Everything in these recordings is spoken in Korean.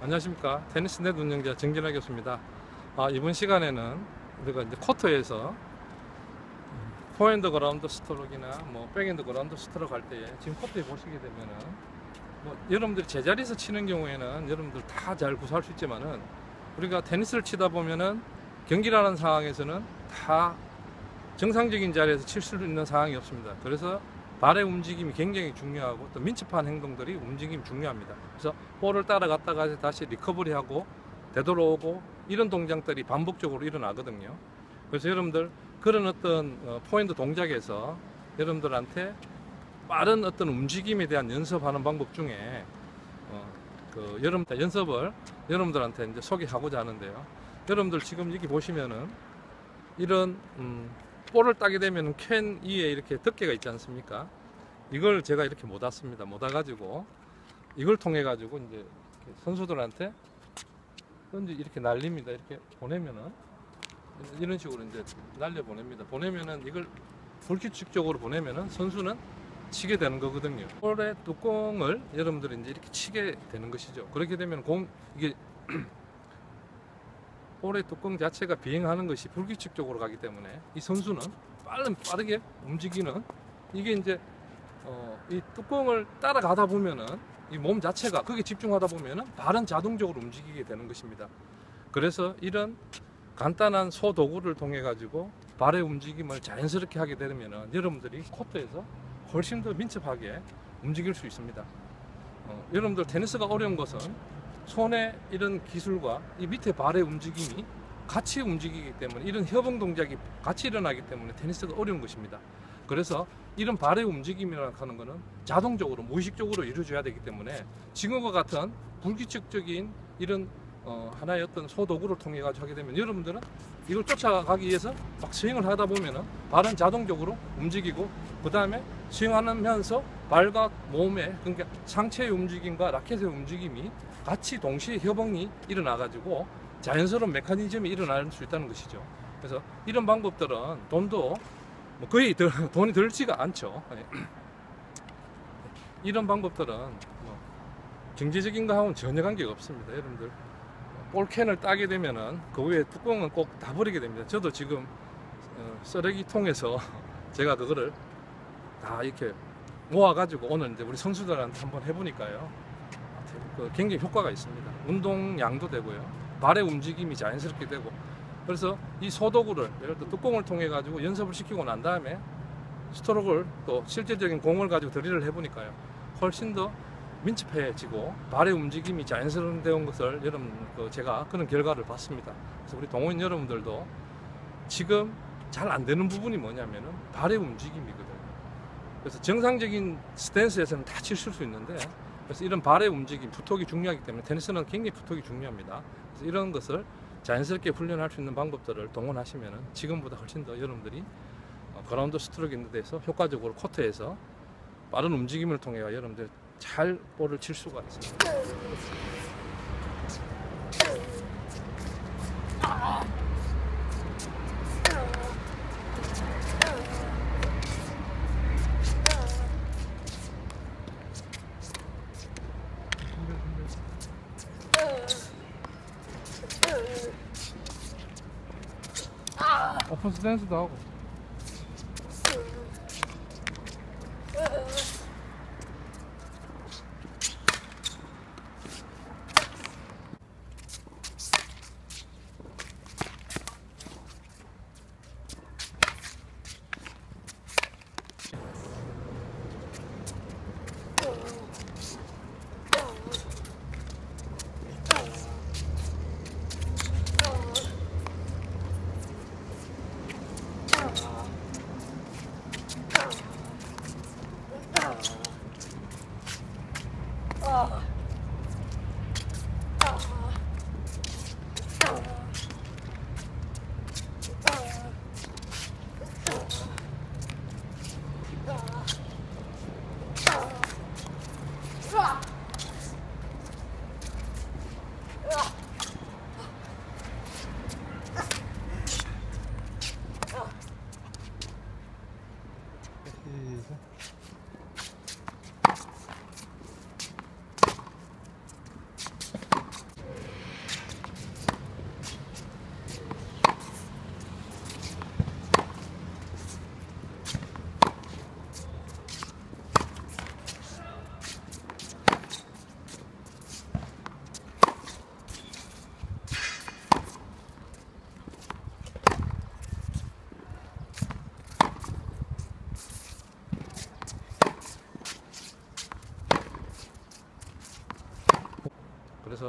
안녕하십니까 테니스 넷 운영자 정진아 교수입니다. 아, 이번 시간에는 우리가 이제 코트에서 포핸드 그라운드 스트로크나 뭐 백핸드 그라운드 스트로크 할 때에 지금 코트에 보시게 되면은 뭐 여러분들이 제자리에서 치는 경우에는 여러분들 다 잘 구사할 수 있지만은 우리가 테니스를 치다 보면은 경기라는 상황에서는 다 정상적인 자리에서 칠 수 있는 상황이 없습니다. 그래서 발의 움직임이 굉장히 중요하고 또 민첩한 행동들이 움직임이 중요합니다. 그래서 볼을 따라갔다가 다시 리커버리하고 되돌아오고 이런 동작들이 반복적으로 일어나거든요. 그래서 여러분들 그런 어떤 어, 포인트 동작에서 여러분들한테 빠른 어떤 움직임에 대한 연습하는 방법 중에 어, 그 여러분 연습을 여러분들한테 이제 소개하고자 하는데요. 여러분들 지금 여기 보시면은 이런 음, 볼을 따게 되면 캔 위에 이렇게 덮개가 있지 않습니까? 이걸 제가 이렇게 못 왔습니다. 못 와가지고 이걸 통해 가지고 이제 선수들한테 던지 이렇게 날립니다. 이렇게 보내면은 이런 식으로 이제 날려 보냅니다. 보내면은 이걸 불규칙적으로 보내면은 선수는 치게 되는 거거든요. 볼의 뚜껑을 여러분들이 이제 이렇게 치게 되는 것이죠. 그렇게 되면 공 이게 볼의 뚜껑 자체가 비행하는 것이 불규칙적으로 가기 때문에 이 선수는 빠른 빠르게 움직이는 이게 이제 어, 이 뚜껑을 따라가다 보면은 이 몸 자체가 거기에 집중하다 보면은 발은 자동적으로 움직이게 되는 것입니다. 그래서 이런 간단한 소도구를 통해 가지고 발의 움직임을 자연스럽게 하게 되면은 여러분들이 코트에서 훨씬 더 민첩하게 움직일 수 있습니다. 어, 여러분들 테니스가 어려운 것은 손의 이런 기술과 이 밑에 발의 움직임이 같이 움직이기 때문에 이런 협응 동작이 같이 일어나기 때문에 테니스가 어려운 것입니다. 그래서 이런 발의 움직임이라고 하는 것은 자동적으로 무의식적으로 이루어져야 되기 때문에 지금과 같은 불규칙적인 이런 어, 하나의 어떤 소도구를 통해 가지고 하게 되면 여러분들은 이걸 쫓아가기 위해서 막 스윙을 하다 보면은 발은 자동적으로 움직이고 그 다음에 스윙하면서 발과 몸의 그러니까 상체의 움직임과 라켓의 움직임이 같이 동시에 협응이 일어나 가지고 자연스러운 메커니즘이 일어날 수 있다는 것이죠. 그래서 이런 방법들은 돈도 뭐 거의 들, 돈이 들지가 않죠. 예. 이런 방법들은 뭐 경제적인 거하고는 전혀 관계가 없습니다. 여러분들 볼캔을 따게 되면은 그 위에 뚜껑은 꼭 다 버리게 됩니다. 저도 지금 어, 쓰레기통에서 제가 그거를 다 이렇게 모아가지고 오늘 이제 우리 선수들한테 한번 해보니까요. 그 굉장히 효과가 있습니다. 운동량도 되고요. 발의 움직임이 자연스럽게 되고 그래서 이 소도구를 예를 들어 뚜껑을 통해 가지고 연습을 시키고 난 다음에 스트로크를 또 실제적인 공을 가지고 드릴을 해보니까요. 훨씬 더 민첩해지고 발의 움직임이 자연스러운 것을 여러분 그 제가 그런 결과를 봤습니다. 그래서 우리 동호인 여러분들도 지금 잘 안 되는 부분이 뭐냐면은 발의 움직임이거든요. 그래서 정상적인 스탠스에서는 다 치실 수 있는데 그래서 이런 발의 움직임, 부톡이 중요하기 때문에 테니스는 굉장히 부톡이 중요합니다. 그래서 이런 것을 자연스럽게 훈련할 수 있는 방법들을 동원하시면은 지금보다 훨씬 더 여러분들이 어, 그라운드 스트로크 있는 데서 효과적으로 코트에서 빠른 움직임을 통해 여러분들 잘 볼을 칠 수가 있습니다. 오픈 스탠스도 하고 か。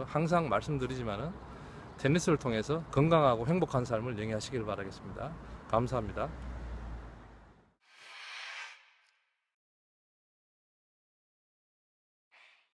항상 말씀드리지만은 테니스를 통해서 건강하고 행복한 삶을 영위하시길 바라겠습니다. 감사합니다.